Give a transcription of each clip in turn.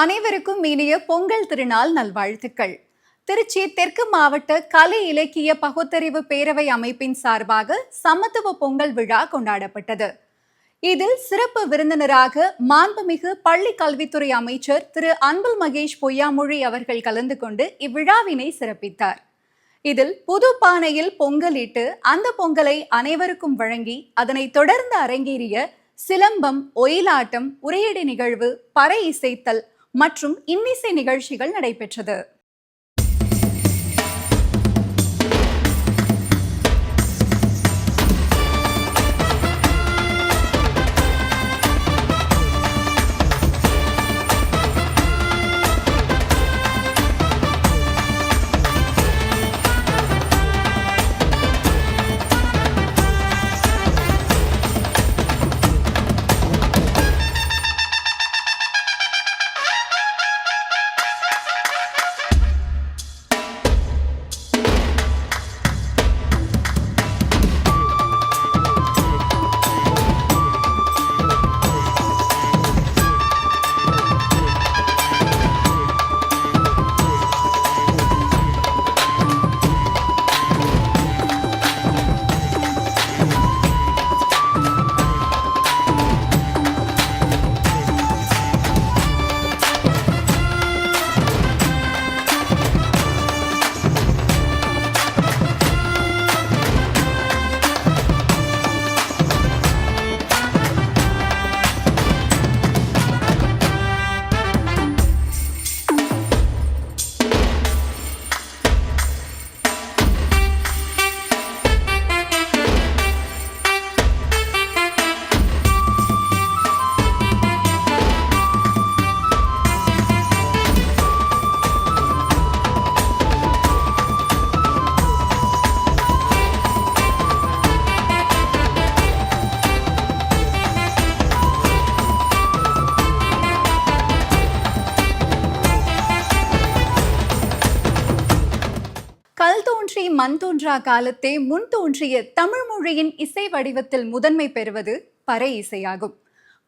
அனைவருக்கும் இனிய பொங்கல் திருநாள் நல்வாழ்த்துக்கள். திருச்சி தெற்கு மாவட்ட கலை இலக்கிய பகுத்தறிவு பேரவை அமைப்பின் சார்பாக சமத்துவ பொங்கல் விழா கொண்டாடப்பட்டது. இதில் சிறப்பு விருந்தினராக மாண்புமிகு பள்ளி கல்வித்துறை அமைச்சர் திரு. அன்பில் மகேஷ் பொய்யாமொழி அவர்கள் கலந்து கொண்டு இவ்விழாவினை சிறப்பித்தார். இதில் புது பானையில் பொங்கலிட்டு அந்த பொங்கலை அனைவருக்கும் வழங்கி அதனை தொடர்ந்து அரங்கேறிய சிலம்பம் ஒயிலாட்டம் உரையடி நிகழ்வு பறை இசைத்தல் மற்றும் இன்னிசை நிகழ்ச்சிகள் நடைபெற்றது. காலத்தே முன் தோன்றிய தமிழ் மொழியின் இசை வடிவத்தில் முதன்மை பெறுவது பறை இசையாகும்.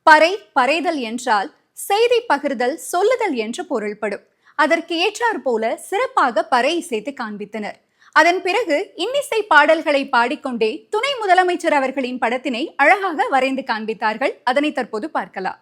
பறை பறைதல் என்றால் செய்தி பகிர்தல் சொல்லுதல் என்று பொருள்படும். அதற்கு ஏற்றாற் போல சிறப்பாக பறை இசைத்து காண்பித்தனர். அதன் பிறகு இன்னிசை பாடல்களை பாடிக்கொண்டே துணை முதலமைச்சர் அவர்களின் படத்தினை அழகாக வரைந்து காண்பித்தார்கள். அதனை தற்போது பார்க்கலாம்.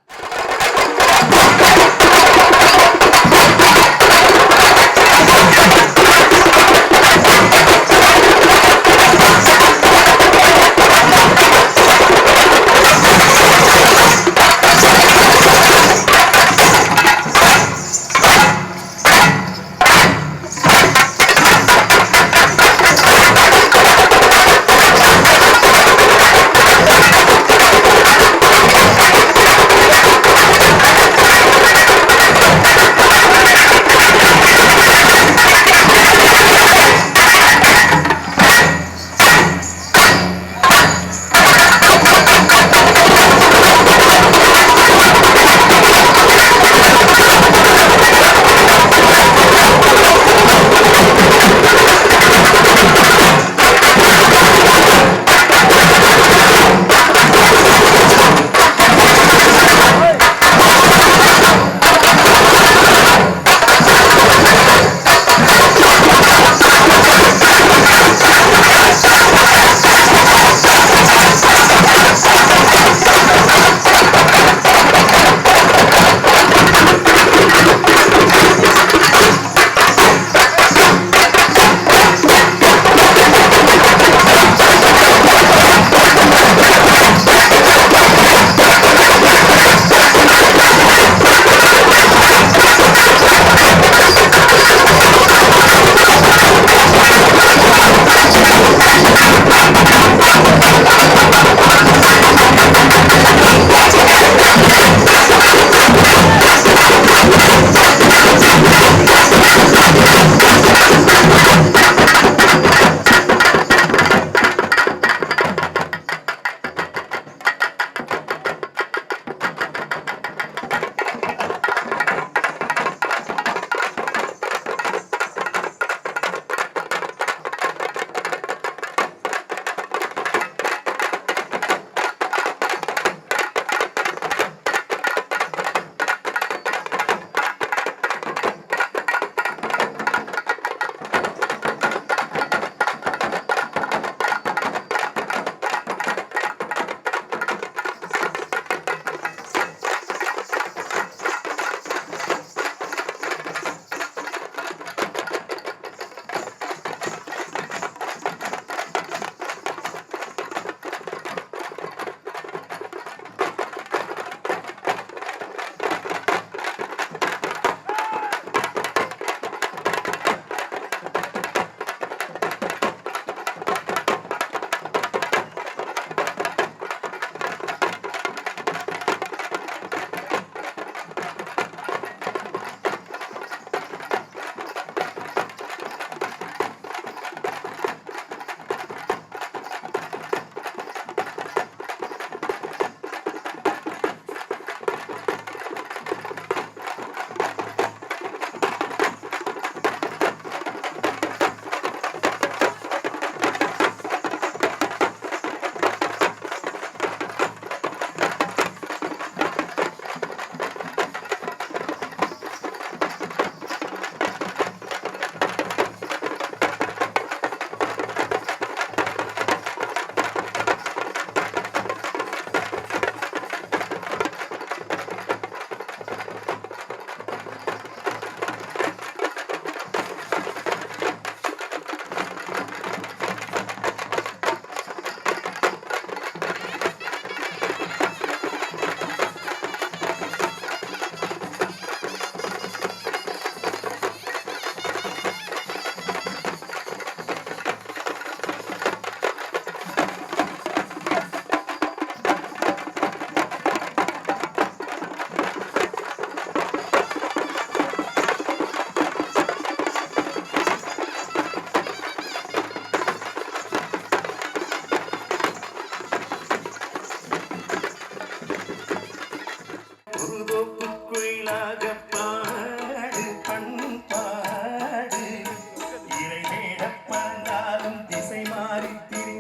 காலம் திசை மாறி திரி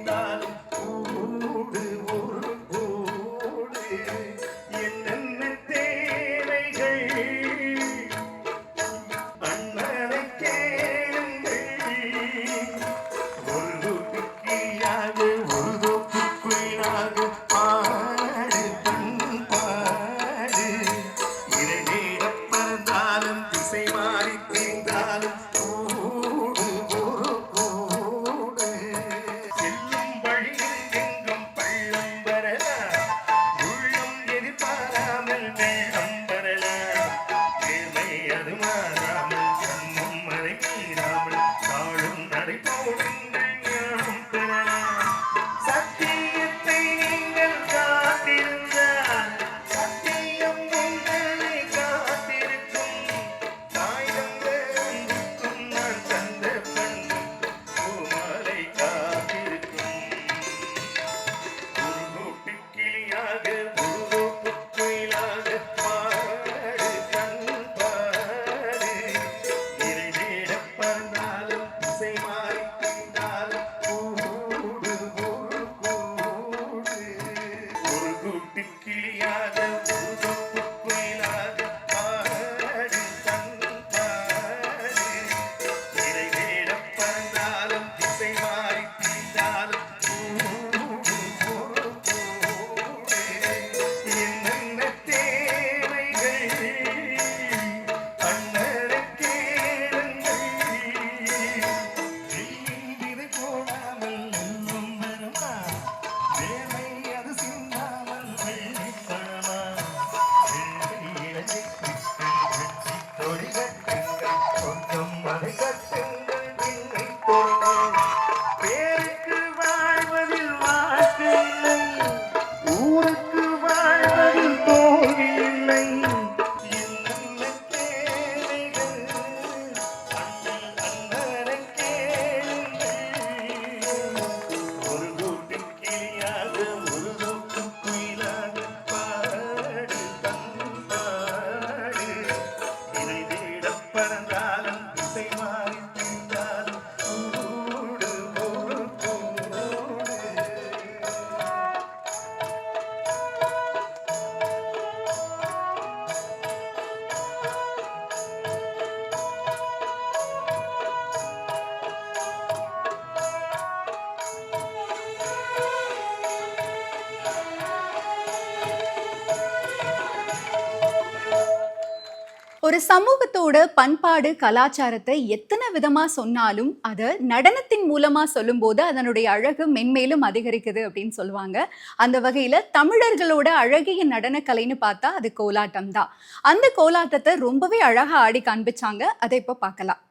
ஒரு சமூகத்தோட பண்பாடு கலாச்சாரத்தை எத்தனை விதமா சொன்னாலும் அதை நடனத்தின் மூலமா சொல்லும்போது அதனுடைய அழகு மென்மேலும் அதிகரிக்குது அப்படின்னு சொல்லுவாங்க. அந்த வகையில தமிழர்களோட அழகிய நடனக்கலைன்னு பார்த்தா அது கோலாட்டம் தான் அந்த கோலாட்டத்தை ரொம்பவே அழகா ஆடி காண்பிச்சாங்க. அதை இப்போ பார்க்கலாம்.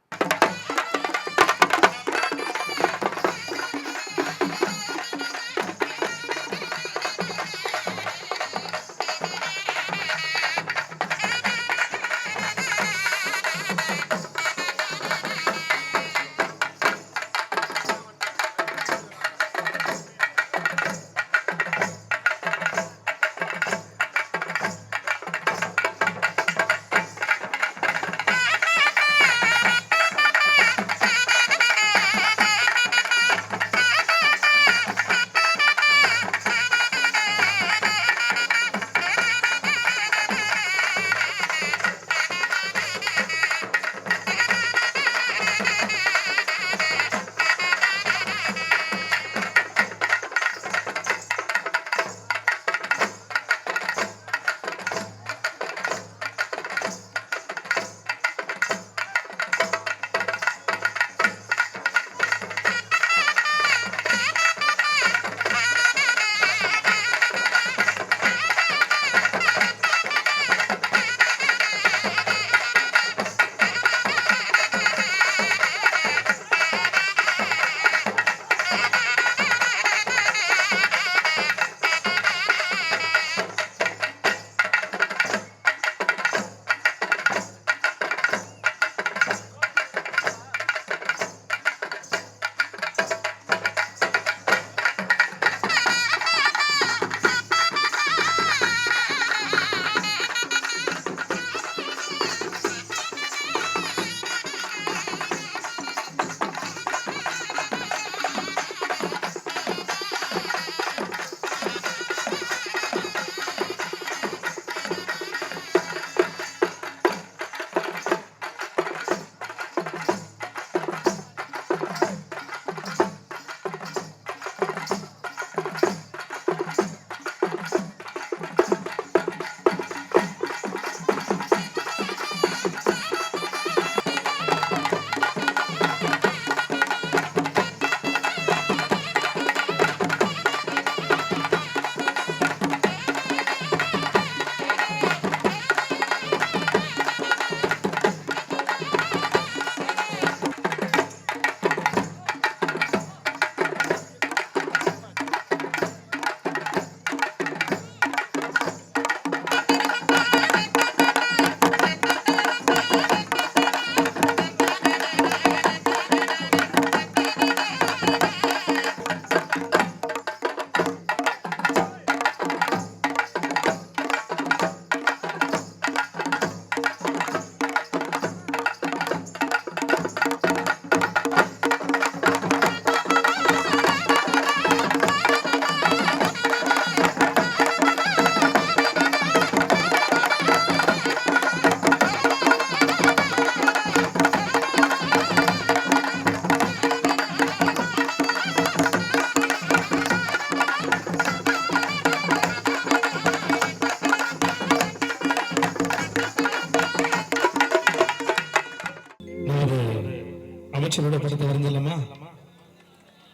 அமைச்சரோட படத்தை வரைஞ்சிடலாமா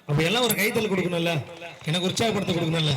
அப்ப எல்லாம் ஒரு கைத்தல் கொடுக்கணும்ல? எனக்கு உற்சாகப்படுத்த கொடுக்கணும்ல?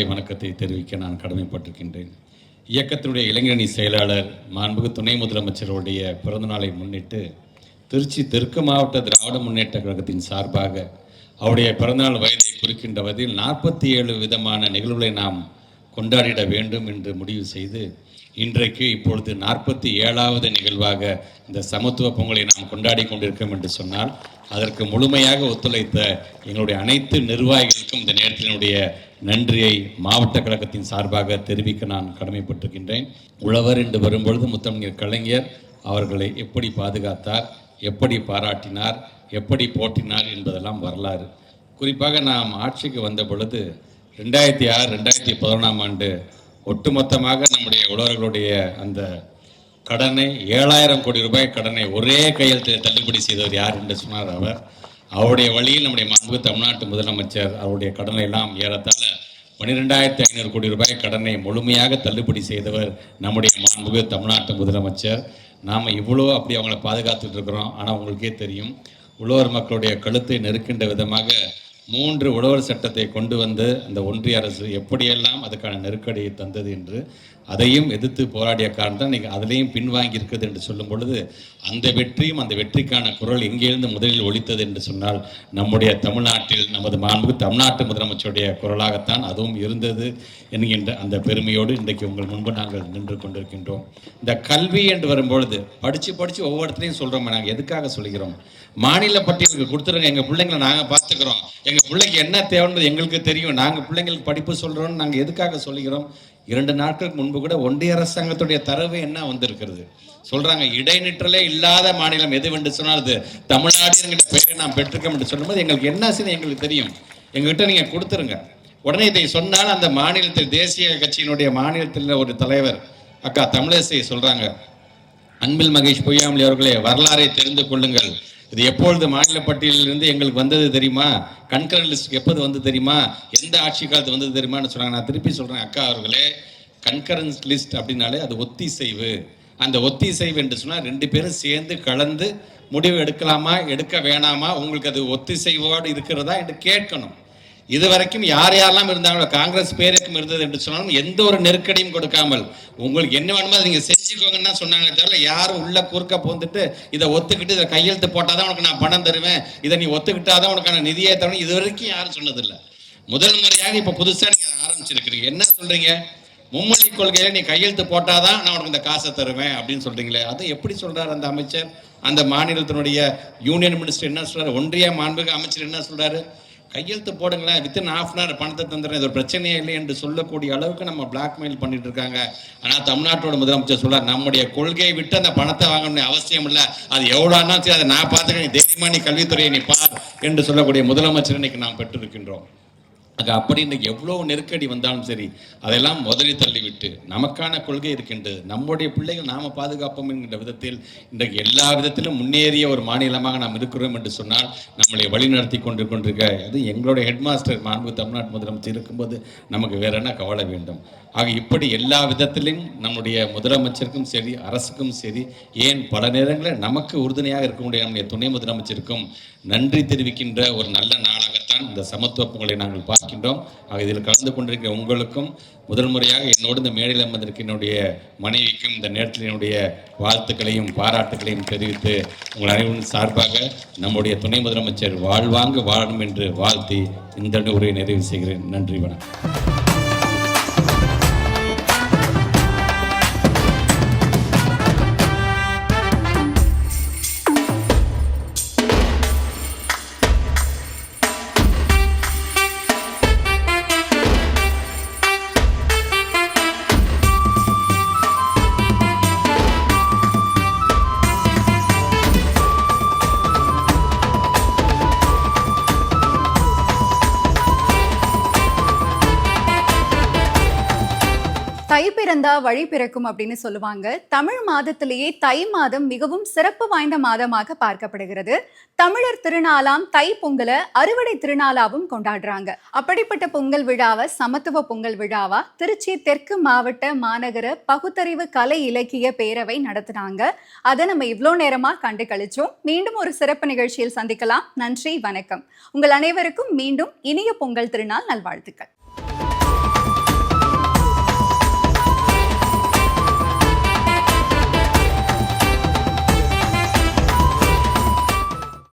மாலை வணக்கத்தை தெரிவிக்க நான் கடமைப்பட்டிருக்கின்றேன். இயக்கத்தினுடைய இளைஞரணி செயலாளர் மாண்புகு துணை முதலமைச்சருடைய பிறந்தநாளை முன்னிட்டு திருச்சி தெற்கு மாவட்ட திராவிட முன்னேற்ற கழகத்தின் சார்பாக அவருடைய பிறந்தநாள் வயதை குறிக்கின்ற வகையில் நாற்பத்தி ஏழு விதமான நிகழ்வுகளை நாம் கொண்டாடிட வேண்டும் என்று முடிவு செய்து இன்றைக்கு இப்பொழுது நாற்பத்தி ஏழாவது நிகழ்வாக இந்த சமத்துவ பொங்கலை நாம் கொண்டாடி கொண்டிருக்கோம் என்று சொன்னால் அதற்கு முழுமையாக ஒத்துழைத்த எங்களுடைய அனைத்து நிர்வாகிகளுக்கும் இந்த நேரத்தினுடைய நன்றியை மாவட்ட கழகத்தின் சார்பாக தெரிவிக்க நான் கடமைப்பட்டிருக்கின்றேன். உழவர் என்று வரும்பொழுது முத்தமிழர் கலைஞர் அவர்களை எப்படி பாதுகாத்தார் எப்படி பாராட்டினார் எப்படி போற்றினார் என்பதெல்லாம் வரலாறு. குறிப்பாக நாம் ஆட்சிக்கு வந்த பொழுது ரெண்டாயிரத்தி ஆறு ரெண்டாயிரத்தி பதினொன்றாம் ஆண்டு ஒட்டுமொத்தமாக நம்முடைய உழவர்களுடைய அந்த கடனை ஏழாயிரம் கோடி ரூபாய் கடனை ஒரே கையில் தள்ளுபடி செய்தவர் யார் என்று சொன்னார் அவர். அவருடைய வழியில் நம்முடைய மாண்பு தமிழ்நாட்டு முதலமைச்சர் அவருடைய கடனை எல்லாம் ஏறத்தாழ பன்னிரெண்டாயிரத்தி ஐநூறு கோடி ரூபாய் கடனை முழுமையாக தள்ளுபடி செய்தவர் நம்முடைய மாண்புமிகு தமிழ்நாட்டு முதலமைச்சர். நாம் இவ்வளோ அப்படி அவங்கள பாதுகாத்துட்டு இருக்கிறோம். ஆனால் உங்களுக்கே தெரியும் உழவர் மக்களுடைய கழுத்தை நெருக்கின்ற விதமாக மூன்று உழவர் சட்டத்தை கொண்டு வந்து அந்த ஒன்றிய அரசு எப்படியெல்லாம் அதுக்கான நெருக்கடியை தந்தது என்று அதையும் எதிர்த்து போராடிய காரணம் தான் நீங்கள் அதிலையும் பின்வாங்கி இருக்குது என்று சொல்லும் பொழுது அந்த வெற்றியும் அந்த வெற்றிக்கான குரல் எங்கேருந்து முதலில் ஒழித்தது என்று சொன்னால் நம்முடைய தமிழ்நாட்டில் நமது மாண்பு தமிழ்நாட்டு முதலமைச்சருடைய குரலாகத்தான் அதுவும் இருந்தது என்கின்ற அந்த பெருமையோடு இன்றைக்கு உங்கள் முன்பு நாங்கள் நின்று கொண்டிருக்கின்றோம். இந்த கல்வி என்று வரும்பொழுது படித்து படித்து ஒவ்வொருத்தரையும் சொல்கிறோம் நாங்கள் எதுக்காக சொல்கிறோம்? மாநில பட்டியலுக்கு கொடுத்துருங்க. எங்கள் பிள்ளைங்களை நாங்கள் பார்த்துக்கிறோம். எங்கள் பிள்ளைக்கு என்ன தேவைன்றது எங்களுக்கு தெரியும். நாங்கள் பிள்ளைங்களுக்கு படிப்பு சொல்கிறோம்னு நாங்கள் எதுக்காக சொல்லுகிறோம் இரண்டு நாட்களுக்கு முன்பு கூட ஒன்றிய அரசாங்கத்துடைய தரவு என்ன வந்திருக்கிறது? சொல்றாங்க இடைநிற்றலே இல்லாத மாநிலம் எது என்று சொன்னால் அது தமிழ்நாடு என்கிற பெயரை நாம் பெற்றிருக்கோம் என்று சொல்லும்போது எங்களுக்கு என்ன ஆச்சுன்னு எங்களுக்கு தெரியும். எங்ககிட்ட நீங்க கொடுத்துருங்க. உடனே இதை சொன்னால் அந்த மாநிலத்தில் தேசிய கட்சியினுடைய மாநிலத்தில் ஒரு தலைவர் அக்கா தமிழிசை சொல்றாங்க அன்பில் மகேஷ் பொய்யாமலி அவர்களே வரலாறை தெரிந்து கொள்ளுங்கள். இது எப்பொழுது மாநில பட்டியலிருந்து எங்களுக்கு வந்தது தெரியுமா? கண்கரண்ட் லிஸ்ட் எப்போது வந்து தெரியுமா? எந்த ஆட்சி காலத்து வந்தது தெரியுமான்னு சொன்னாங்க. நான் திருப்பி சொல்கிறேன் அக்கா அவர்களே கண்கரன்ஸ் லிஸ்ட் அப்படின்னாலே அது ஒத்திசைவு. அந்த ஒத்திசைவு என்று சொன்னால் ரெண்டு பேரும் சேர்ந்து கலந்து முடிவு எடுக்கலாமா எடுக்க வேணாமா? உங்களுக்கு அது ஒத்திசைவோடு இருக்கிறதா என்று கேட்கணும். இதுவரைக்கும் யார் யாரெல்லாம் இருந்தாங்களோ காங்கிரஸ் பேருக்கும் இருந்தது என்று சொன்னாலும் எந்த ஒரு நெருக்கடியும் கொடுக்காமல் உங்களுக்கு என்ன வேணுமோ அதை நீங்க செஞ்சுக்கோங்கன்னு சொன்னாங்க தவிர யாரும் உள்ள குறுக்க போந்துட்டு இதை ஒத்துக்கிட்டு இதை கையெழுத்து போட்டாதான் உனக்கு நான் பணம் தருவேன் இதை நீ ஒத்துக்கிட்டாதான் உனக்கான நிதியை தரணும் இது வரைக்கும் யாரும் சொன்னதில்லை. முதல் முறையாக இப்ப புதுசா நீங்க ஆரம்பிச்சிருக்கிறீங்க. என்ன சொல்றீங்க? மும்மொழி கொள்கையில நீ கையெழுத்து போட்டாதான் நான் உனக்கு இந்த காசை தருவேன் அப்படின்னு சொல்றீங்களே அது எப்படி சொல்றாரு அந்த அமைச்சர்? அந்த மாநிலத்தினுடைய யூனியன் மினிஸ்டர் என்ன சொல்றாரு? ஒன்றிய மாண்புக அமைச்சர் என்ன சொல்றாரு? கையெழுத்து போடுங்களேன். வித்தின் ஆஃப் அன் ஹவர் பணத்தை தந்துடுறேன். இது ஒரு பிரச்சனையே இல்லை என்று சொல்லக்கூடிய அளவுக்கு நம்ம பிளாக்மெயில் பண்ணிட்டு இருக்காங்க. ஆனால் தமிழ்நாட்டோட முதலமைச்சர் சொல்ல நம்முடைய கொள்கையை விட்டு அந்த பணத்தை வாங்கணும்னு அவசியம் இல்லை. அது எவ்வளோனா சரி அதை நான் பார்த்துக்கிறேன். நீ தைரியமா நீ கல்வித்துறையை நீ பார் என்று சொல்லக்கூடிய முதலமைச்சர் இன்னைக்கு நாம் பெற்றிருக்கின்றோம். அது அப்படி எவ்வளோ நெருக்கடி வந்தாலும் சரி அதெல்லாம் முதலில் தள்ளிவிட்டு நமக்கான கொள்கை இருக்கின்றது. நம்முடைய பிள்ளைகள் நாம பாதுகாப்போம் என்கின்ற விதத்தில் இன்றைக்கு எல்லா விதத்திலும் முன்னேறிய ஒரு மாநிலமாக நாம் இருக்கிறோம் என்று சொன்னால் நம்மளை வழிநடத்தி கொண்டு கொண்டிருக்க அது எங்களுடைய ஹெட் மாஸ்டர் மாண்பு தமிழ்நாட்டு முதலமைச்சர் இருக்கும்போது நமக்கு வேற என்ன கவலை வேண்டும்? ஆக இப்படி எல்லா விதத்திலும் நம்முடைய முதலமைச்சருக்கும் சரி அரசுக்கும் சரி ஏன் பல நேரங்களில் நமக்கு உறுதுணையாக இருக்கக்கூடிய நம்முடைய துணை முதலமைச்சருக்கும் நன்றி தெரிவிக்கின்ற ஒரு நல்ல நாளாகத்தான் இந்த சமத்துவ பொங்கலை நாங்கள் பார்க்கின்றோம். ஆக இதில் கலந்து கொண்டிருக்கிற உங்களுக்கும் முதல் முறையாக என்னோடு இந்த மேடையில் அமர்ந்திருக்க என்னுடைய மனைவிக்கும் இந்த நேரத்தில் என்னுடைய வாழ்த்துக்களையும் பாராட்டுகளையும் தெரிவித்து உங்கள் அனைவரும் சார்பாக நம்முடைய துணை முதலமைச்சர் வாழ்வாங்கு வாழணும் என்று வாழ்த்தி இந்த உரையை நிறைவு செய்கிறேன். நன்றி வணக்கம். பிறந்தா வழி பிறக்கும் அப்படின்னு சொல்லுவாங்க. தமிழ் மாதத்திலேயே தை மாதம் மிகவும் சிறப்பு வாய்ந்த மாதமாக பார்க்கப்படுகிறது. தமிழர் திருநாளாம் தை பொங்கலை அறுவடை திருநாளாவும் கொண்டாடுறாங்க. அப்படிப்பட்ட பொங்கல் விழாவை சமத்துவ பொங்கல் விழாவா திருச்சி தெற்கு மாவட்ட மாநகர பகுத்தறிவு கலை இலக்கிய பேரவை நடத்தினாங்க. அதை நம்ம இவ்வளோ நேரமா கண்டு கழிச்சோம் மீண்டும் ஒரு சிறப்பு நிகழ்ச்சியில் சந்திக்கலாம். நன்றி வணக்கம். உங்கள் அனைவருக்கும் மீண்டும் இனிய பொங்கல் திருநாள் நல்வாழ்த்துக்கள்.